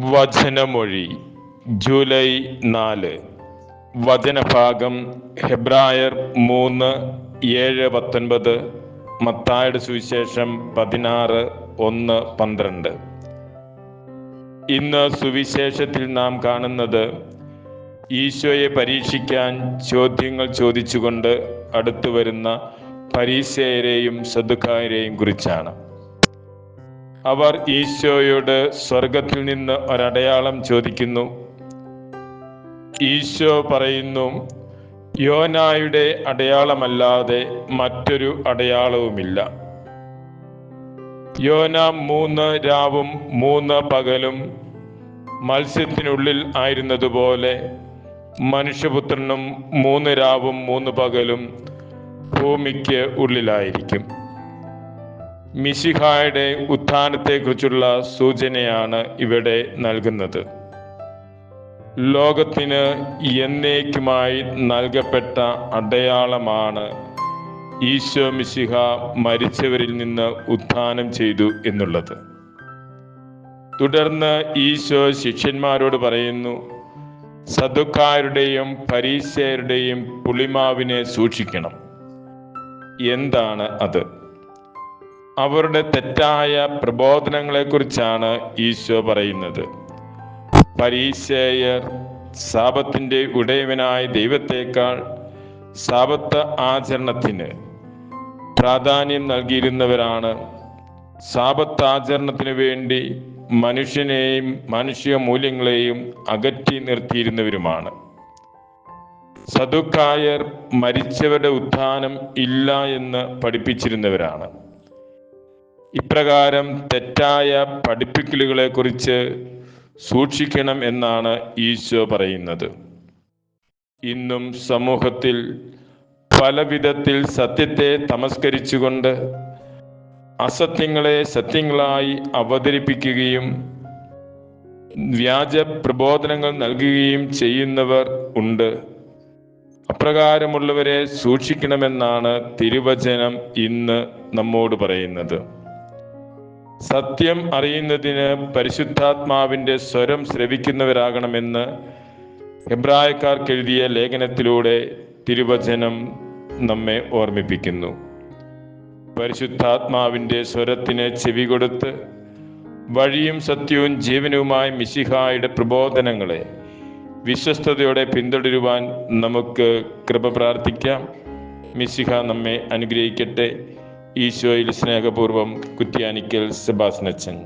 വചനമൊഴി July നാല്. വചനഭാഗം ഹെബ്രായർ മൂന്ന് ഏഴ് പത്തൊൻപത് മത്തായുടെ സുവിശേഷം പതിനാറ് ഒന്ന് പന്ത്രണ്ട്. ഇന്ന് സുവിശേഷത്തിൽ നാം കാണുന്നത് ഈശോയെ പരീക്ഷിക്കാൻ ചോദ്യങ്ങൾ ചോദിച്ചുകൊണ്ട് അടുത്തു വരുന്ന പരീക്ഷയരെയും സദുക്കായരെയും കുറിച്ചാണ്. അവർ ഈശോയോട് സ്വർഗത്തിൽ നിന്ന് ഒരടയാളം ചോദിക്കുന്നു. ഈശോ പറയുന്നു യോനായുടെ അടയാളമല്ലാതെ മറ്റൊരു അടയാളവുമില്ല. യോന മൂന്ന് രാവും മൂന്ന് പകലും മത്സ്യത്തിനുള്ളിൽ ആയിരുന്നതുപോലെ മനുഷ്യപുത്രനും മൂന്ന് രാവും മൂന്ന് പകലും ഭൂമിക്ക് ഉള്ളിലായിരിക്കും. മിശിഹായുടെ ഉത്ഥാനത്തെക്കുറിച്ചുള്ള സൂചനയാണ് ഇവിടെ നൽകുന്നത്. ലോകത്തിന് എന്നേക്കുമായി നൽകപ്പെട്ട അടയാളമാണ് ഈശോ മിശിഹ മരിച്ചവരിൽ നിന്ന് ഉത്ഥാനം ചെയ്തു എന്നുള്ളത്. തുടർന്ന് ഈശോ ശിഷ്യന്മാരോട് പറയുന്നു സദുക്കാരുടെയും പരീശയരുടെയും പുളിമാവിനെ സൂക്ഷിക്കണം. എന്താണ് അത്? അവരുടെ തെറ്റായ പ്രബോധനങ്ങളെക്കുറിച്ചാണ് ഈശോ പറയുന്നത്. പരീശേയർ സാപത്തിന്റെ ഉടയവനായ ദൈവത്തേക്കാൾ ശാപത്ത് ആചരണത്തിന് പ്രാധാന്യം നൽകിയിരുന്നവരാണ്. സാപത്ത് ആചരണത്തിന് വേണ്ടി മനുഷ്യനെയും മനുഷ്യ മൂല്യങ്ങളെയും അകറ്റി നിർത്തിയിരുന്നവരുമാണ്. സദുക്കായർ മരിച്ചവരുടെ ഉത്ഥാനം ഇല്ല എന്ന് പഠിപ്പിച്ചിരുന്നവരാണ്. ഇപ്രകാരം തെറ്റായ പഠിപ്പിക്കലുകളെ കുറിച്ച് സൂക്ഷിക്കണം എന്നാണ് ഈശോ പറയുന്നത്. ഇന്നും സമൂഹത്തിൽ പല വിധത്തിൽ സത്യത്തെ തമസ്കരിച്ചുകൊണ്ട് അസത്യങ്ങളെ സത്യങ്ങളായി അവതരിപ്പിക്കുകയും വ്യാജ പ്രബോധനങ്ങൾ നൽകുകയും ചെയ്യുന്നവർ ഉണ്ട്. അപ്രകാരമുള്ളവരെ സൂക്ഷിക്കണമെന്നാണ് തിരുവചനം ഇന്ന് നമ്മോട് പറയുന്നത്. സത്യം അറിയുന്നതിന് പരിശുദ്ധാത്മാവിന്റെ സ്വരം ശ്രവിക്കുന്നവരാകണമെന്ന് എബ്രായക്കാർക്ക് എഴുതിയ ലേഖനത്തിലൂടെ തിരുവചനം നമ്മെ ഓർമ്മിപ്പിക്കുന്നു. പരിശുദ്ധാത്മാവിന്റെ സ്വരത്തിന് ചെവി കൊടുത്ത് വഴിയും സത്യവും ജീവനുമായ മിശിഹായുടെ പ്രബോധനങ്ങളെ വിശ്വസ്തയോടെ പിന്തുടരുവാൻ നമുക്ക് കൃപ പ്രാർത്ഥിക്കാം. മിശിഹ നമ്മെ അനുഗ്രഹിക്കട്ടെ. ഈശോയിൽ സ്നേഹപൂർവം കുറ്റ്യാനിക്കൽ സെബാസ്നച്ചൻ